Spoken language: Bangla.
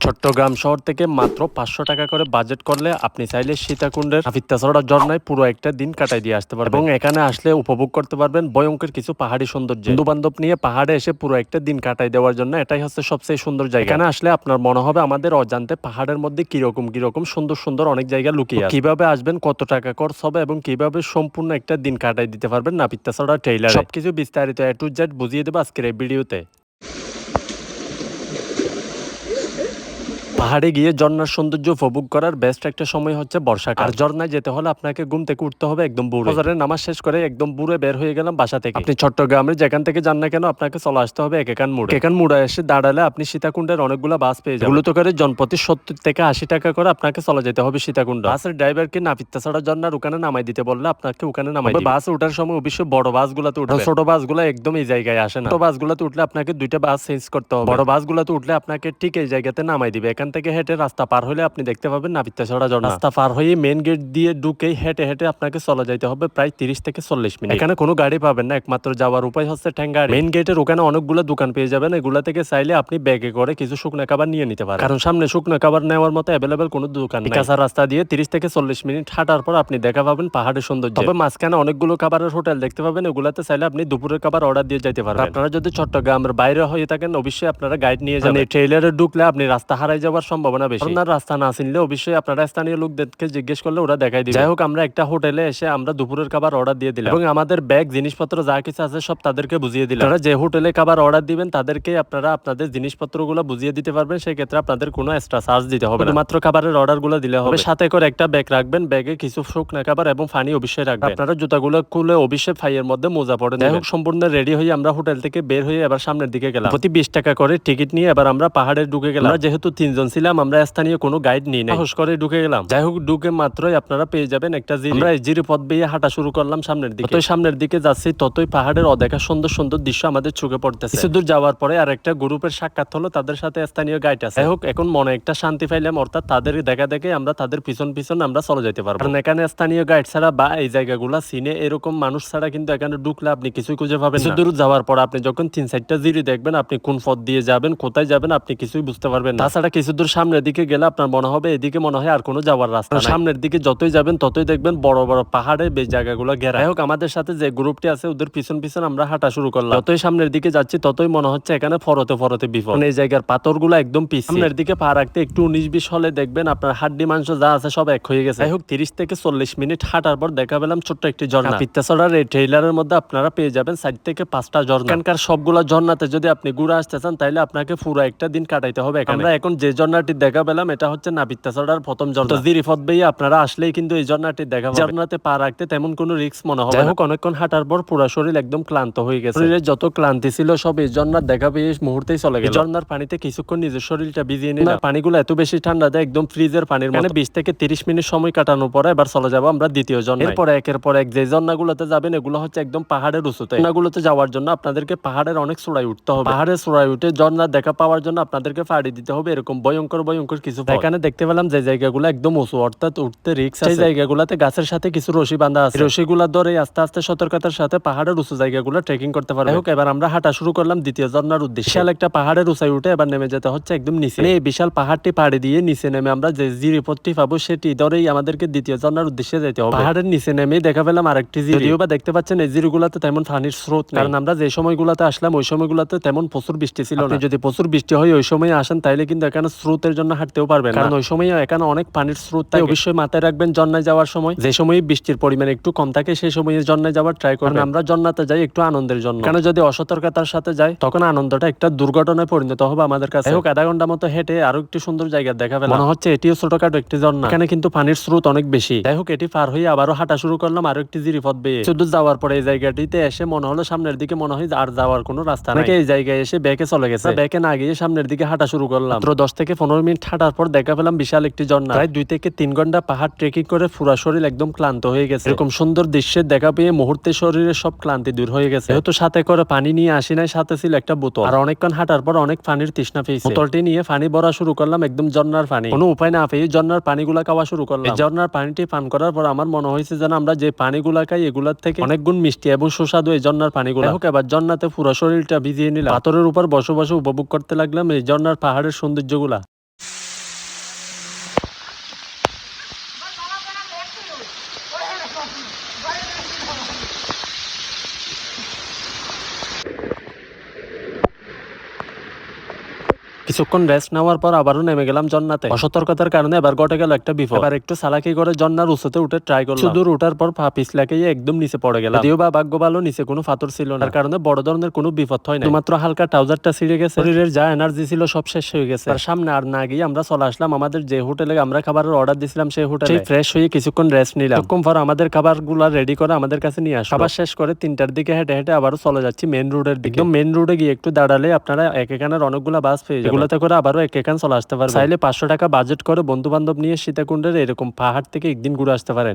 চট্টগ্রাম শহর থেকে মাত্র পাঁচশো টাকা করে বাজেট করলে আপনি চাইলে সীতাকুণ্ডের হাফিত্তাছড়া ঝর্ণায় পুরো একটা দিন কাটাই দিয়ে আসতে পারবেন। এবং এখানে আসলে উপভোগ করতে পারবেন ভয়ঙ্কর কিছু পাহাড়ি সৌন্দর্য। বন্ধু বান্ধব নিয়ে পাহাড়ে এসে পুরো একটা দিন কাটাই দেওয়ার জন্য এটাই হচ্ছে সবচেয়ে সুন্দর জায়গা। এখানে আসলে আপনার মনে হবে আমাদের অজান্তে পাহাড়ের মধ্যে কীরকম কীরকম সুন্দর সুন্দর অনেক জায়গা লুকিয়ে। কীভাবে আসবেন, কত টাকা খরচ হবে এবং কীভাবে সম্পূর্ণ একটা দিন কাটাই দিতে পারবেন নাপিত্তাছড়া ট্রেইলার সবকিছু বিস্তারিত এ টু জেড বুঝিয়ে দেবো আজকের এই ভিডিওতে। পাহাড়ে গিয়ে ঝর্ণার সৌন্দর্য উপভোগ করার বেস্ট একটা সময় হচ্ছে বর্ষাকাল। আর ঝর্ণায় যেতে হলে আপনাকে ঘুম থেকে উঠতে হবে একদম বুড়ে ফজরের নামাজ শেষ করে একদম বুড়ে বের হয়ে গেলাম বাসা থেকে। আপনি চট্টগ্রামের যেখান থেকে যান না কেন আপনাকে চলে আসতে হবে একেকান মুড়ে। একেকান মুড়ে এসে দাঁড়ালে আপনি সীতাকুণ্ডের অনেকগুলো বাস পেয়ে যাবেন। এগুলো করে জনপ্রতি সত্তর থেকে আশি টাকা করে আপনাকে চলে যেতে হবে সীতাকুণ্ড। বাসের ড্রাইভারকে নাপিত্তা ছাড়া ঝর্ণার ওখানে নামাই দিতে বললে আপনাকে ওখানে নামাই দিবে। বাস ওঠার সময় অবশ্যই বড় বাসগুলোতে উঠবে। ছোট বাসগুলো একদম এই জায়গায় আসে না। ছোট বাসগুলোতে উঠলে আপনাকে দুইটা বাস চেঞ্জ করতে হবে। বড় বাসগুলোতে উঠলে আপনাকে ঠিক এই জায়গাতে নামাই দিবে। এখান থেকে হেঁটে রাস্তা পার হলে আপনি দেখতে পাবেন নাপিত্তা ছড়া ঝর্ণা। রাস্তা পার হয়ে মেন গেট দিয়ে ঢুকেই হেঁটে হেঁটে আপনাকে চলে যাইতে হবে প্রায় তিরিশ থেকে চল্লিশ মিনিট। এখানে কোনো গাড়ি পাবেন না একমাত্র যাওয়ার উপায় হচ্ছে ঠ্যাঙ্গাড়ি মেন গেটের ওখানে অনেকগুলো দোকান পেয়ে যাবেন এগুলা থেকে চাইলে আপনি ব্যাগে করে কিছু শুকনো খাবার নিয়ে নিতে পারেন। কারণ সামনে শুকনো খাবার নেওয়ার মতো অ্যাভেলেবেল কোনো দোকান নেই। কাঁচা রাস্তা দিয়ে তিরিশ থেকে চল্লিশ মিনিট হাঁটার পর আপনি দেখা পাবেন পাহাড়ের সৌন্দর্য। তবে মাঝখানে অনেকগুলো খাবারের হোটেল দেখতে পাবেন এগুলাতে চাইলে আপনি দুপুরের খাবার অর্ডার দিয়ে যাইতে পারবেন। আপনারা যদি চট্টগ্রামের বাইরে হয়ে থাকেন অবশ্যই আপনারা গাইড নিয়ে যাবেন। এই ট্রেইলারে ঢুকলে আপনি রাস্তা হারাই যাওয়ার সম্ভাবনা বেশি। আপনার রাস্তা না চিনলে অবশ্যই আপনারা স্থানীয় লোকদেরকে জিজ্ঞেস করলে ওরা দেখাই দিবে। যাই হোক আমরা একটা হোটেলে এসে আমরা দুপুরের খাবার অর্ডার দিয়ে দিলাম। এবং আমাদের ব্যাগ জিনিসপত্র যা কিছু আছে সব তাদেরকে বুঝিয়ে দিলাম। আপনারা যে হোটেলে খাবার অর্ডার দিবেন তাদেরকে আপনারা আপনাদের জিনিসপত্রগুলো বুঝিয়ে দিতে পারবেন সেই ক্ষেত্রে আপনাদের কোনো এক্সট্রা চার্জ দিতে হবে না। মাত্র খাবারের অর্ডারগুলো দিলে হবে। সাথে করে একটা ব্যাগ রাখবেন। ব্যাগে কিছু শুকনা খাবার এবং পানি অবশ্যই রাখবেন। আপনারা জুতাগুলো খুলে অবশ্যই ফাইয়ের মধ্যে মোজা পড়ে যাই হোক সম্পূর্ণ রেডি হয়ে আমরা হোটেল থেকে বের হয়ে এবার সামনের দিকে গেলাম। প্রতি বিশ টাকা করে টিকিট নিয়ে এবার আমরা পাহাড়ে ঢুকে গেলাম। যেহেতু তিনজন ছিলাম আমরা স্থানীয় কোনো গাইড নিই। না সাহস করে ঢুকে গেলাম। যাই হোক ঢুকে মাত্রই আপনারা পেয়ে যাবেন একটা জিরি। আমরা এই জিরি পথ বেয়ে হাঁটা শুরু করলাম সামনের দিকে। যতই সামনের দিকে যাচ্ছি ততই পাহাড়ের অদেখা সুন্দর সুন্দর দৃশ্য আমাদের চোখে পড়তেছে। কিছু দূর যাওয়ার পরে আর একটা গ্রুপের সাক্ষাৎ হলো তাদের সাথে স্থানীয় গাইড আছে। যাই হোক এখন মনে একটা শান্তি পাইলাম অর্থাৎ তাদের দেখা দেখে আমরা তাদের পিছন পিছন আমরা চলে যেতে পারব। কারণ এখানে স্থানীয় গাইড ছাড়া বা এই জায়গাগুলা সিনে এরকম মানুষ ছাড়া কিন্তু এখানে ঢুকলে আপনি কিছুই খুঁজে পাবেন কিছু দূর যাওয়ার পর আপনি যখন তিন চারটা জিরি দেখবেন আপনি কোন পথ দিয়ে যাবেন কোথায় যাবেন আপনি কিছুই বুঝতে পারবেন না। তাছাড়া কিছু দূর সামনের দিকে গেলে আপনার মনে হবে এদিকে মনে হয় আর কোনো যাওয়ার রাস্তা সামনের দিকে যতই যাবেন ততই দেখবেন বড় বড় পাহাড়ে বেশ জায়গাগুলো ঘেরা। হোক আমাদের সাথে যে গ্রুপটি আছে ওদের পিছন পিছন আমরা হাঁটা শুরু করলাম। যতই সামনের দিকে যাচ্ছি ততই মনে হচ্ছে এখানে ফরতে ফরতে বিপদ। এই জায়গার পাথরগুলো একদম পিস সামনের দিকে পা রাখতে একটু উনিশ বিশ হলে দেখবেন আপনার হাড্ডি মাংস যা আছে সব এক হয়ে গেছে। যাই হোক তিরিশ থেকে চল্লিশ মিনিট হাঁটার পর দেখা পেলাম ছোট্ট একটি ঝর্ণা। পিত্তাছড়ার এই ট্রেইলারের মধ্যে আপনারা পেয়ে যাবেন সাইড থেকে পাঁচটা ঝর্ণা। এখানকার সবগুলো ঝর্ণাতে যদি আপনি ঘুরে আসতে চান তাহলে আপনাকে পুরো একটা দিন কাটাইতে হবে এখানে। আমরা এখন যে ঝর্ণাটি দেখা পেলাম এটা হচ্ছে নাপিত্তাছড়ার প্রথম ঝর্ণা জিরিফত বেয়ে আপনারা আসলেই কিন্তু এই ঝর্ণাটি দেখা ঝর্ণাতে পা রাখতে তেমন কোনো রিস্ক মনে হবে হোক অনেকক্ষণ হাঁটার পর পুরো শরীর একদম ক্লান্ত হয়ে গেছে। শরীরে যত ক্লান্তি ছিল সব এই ঝর্ণার দেখা পেয়ে মুহূর্তেই চলে গেল। ঝর্ণার পানিতে কিছুক্ষণ নিজের শরীরটা ভিজিয়ে নিলাম। পানিগুলো এত বেশি ঠান্ডা দেয় একদম ফ্রিজের পানির মতো। বিশ থেকে তিরিশ মিনিট সময় কাটানোর পরে এবার চলে যাব আমরা দ্বিতীয় ঝর্ণা এরপর একের পর এক যে ঝর্ণাগুলোতে যাবেন এগুলো হচ্ছে একদম পাহাড়ের উঁচুতে। ঝর্ণাগুলোতে যাওয়ার জন্য আপনাদেরকে পাহাড়ের অনেক চূড়ায় উঠতে হবে। পাহাড়ের চূড়ায় উঠে ঝর্ণার দেখা পাওয়ার জন্য আপনাদেরকে পাড়ি দিতে হবে এরকম ভয়ঙ্কর ভয়ঙ্কর কিছু এখানে দেখতে পেলাম যে জায়গাগুলো একদম উঁচু অর্থাৎ উঠতে রিক্স সেই জায়গাগুলোতে গাছের সাথে কিছু রশি বাঁধা আছে। রশিগুলা ধরে আস্তে আস্তে সতর্কতার সাথে পাহাড়ের উঁচু জায়গাগুলো ট্রেকিং করতে পারবে। হোক এবার আমরা হাঁটা শুরু করলাম দ্বিতীয় ঝর্ণার উদ্দেশ্যে। বিশাল একটা পাহাড়ের উঁচাই উঠে এবার নেমে যেতে হচ্ছে একদম নিচে। মানে এই বিশাল পাহাড়টি পাড়ি দিয়ে নিচে নেমে আমরা যে জিরিপথটি পাবো সেটি ধরেই আমাদেরকে দ্বিতীয় ঝর্ণার উদ্দেশ্যে যেতে হবে। পাহাড়ের নিচে নেমে দেখা পেলাম আরেকটি জিরি। যদিও বা দেখতে পাচ্ছেন এই জিরিগুলাতে তেমন পানির স্রোত কারণ আমরা যে সময়গুলোতে আসলাম ওই সময়গুলোতে তেমন প্রচুর বৃষ্টি ছিল না। যদি প্রচুর বৃষ্টি হয় ওই সময় আসেন তাইলে কিন্তু এখানে স্রোতের জন্য হাঁটতেও পারবেন কারণ ওই সময় এখানে অনেক পানির স্রোত তাই অবশ্যই মাথায় রাখবেন জন্নায় যাওয়ার সময় যে সময় বৃষ্টির পরিমাণ একটু কম থাকে সেই সময় জন্নায় যাওয়ার ট্রাই করবেন। আমরা জন্নাতে যাই একটু আনন্দের জন্য। কারণ যদি অসতর্কতার সাথে যাই তখন আনন্দটা একটা দুর্ঘটনায় পরিণত হবে আমাদের কাছে। হোক আধা ঘণ্টা মতো হেঁটে আরও একটি সুন্দর জায়গা দেখা পেলাম। মনে হচ্ছে এটিও ছোটখাটো একটি ঝর্ণা। এখানে কিন্তু পানির স্রোত অনেক বেশি। যাই হোক এটি পার হয়ে আবারও হাঁটা শুরু করলাম আরও একটি জিরিপথ বেয়ে। শুধু যাওয়ার পরে এই জায়গাটিতে এসে মনে হলো সামনের দিকে মনে হয় আর যাওয়ার কোনো রাস্তা নাকি এই জায়গায় এসে ব্যাকে চলে গেছে। ব্যাকে না গিয়ে সামনের দিকে হাঁটা শুরু করলাম। মাত্র দশ থেকে পনেরো মিনিট হাঁটার পর দেখা পেলাম বিশাল একটি ঝর্ণা। প্রায় দুই থেকে তিন ঘণ্টা পাহাড় ট্রেকিং করে পুরা শরীর একদম ক্লান্ত হয়ে গেছে। এরকম সুন্দর দৃশ্যের দেখা পেয়ে মুহূর্তে শরীরের সব ক্লান্তি দূর হয়ে গেছে। যেহেতু সাথে করে পানি নিয়ে আসি নাই, সাথে ছিল একটা বোতল। আর অনেকক্ষণ হাঁটার পর অনেক পানির তৃষ্ণা পেয়েছে। বোতলটি নিয়ে পানি ভরা শুরু করলাম একদম ঝর্ণার পানি। কোনো উপায় না পেয়ে ঝর্ণার পানিগুলা খাওয়া শুরু করলাম। ঝর্ণার পানিটি পান করার পর আমার মনে হয়েছে যেন আমরা যে পানিগুলা খাই, এগুলার থেকে অনেক গুণ মিষ্টি এবং সুস্বাদু এই ঝর্ণার পানিগুলো। হোক, এবার ঝর্ণাতে পুরো শরীরটা ভিজিয়ে নিলাম। পাথরের উপর বসে বসে উপভোগ করতে লাগলাম এই ঝর্ণার পাহাড়ের সৌন্দর্যগুলা। কিছুক্ষণ রেস্ট নেওয়ার পর আবারও নেমে গেলাম জন্নাতে। অসতর্কতার কারণে এবার ঘটে গেল একটা বিপদ। এবার একটু সালাকি করে জন্নার উঁচুতে উঠে ট্রাই করলাম। দূর উঠার পর পা পিছলাকে একদম নিচে পড়ে গেলাম। যদিও বা ভাগ্য ভালো নিচে কোনো ফাতর ছিল না। কারণে বড় ধরনের কোনো বিপদ হয় না মাত্র হালকা ট্রাউজারটা ছিঁড়ে গেছে। শরীরের যা এনার্জি ছিল সব শেষ হয়ে গেছে। আর সামনে আর না গিয়ে আমরা চলে আসলাম আমাদের যে হোটেলে আমরা খাবারের অর্ডার দিছিলাম সেই হোটেলে। ফ্রেশ হয়ে কিছুক্ষণ রেস্ট নিলাম। কিছুক্ষণ পর আমাদের খাবারগুলা রেডি করে আমাদের কাছে নিয়ে আসলো। খাবার শেষ করে তিনটার দিকে হেঁটে হেঁটে আবারও চলে যাচ্ছি মেন রোডের দিকে। মেন রোডে গিয়ে একটু দাঁড়ালে আপনারা এক এখানের অনেকগুলো বাস পেয়ে যাবেন। এগুলোতে করে আবারও এক একান চলে আসতে পারে চাইলে পাঁচশো টাকা বাজেট করে বন্ধু বান্ধব নিয়ে সীতাকুণ্ডের এরকম পাহাড় থেকে একদিন ঘুরে আসতে পারেন।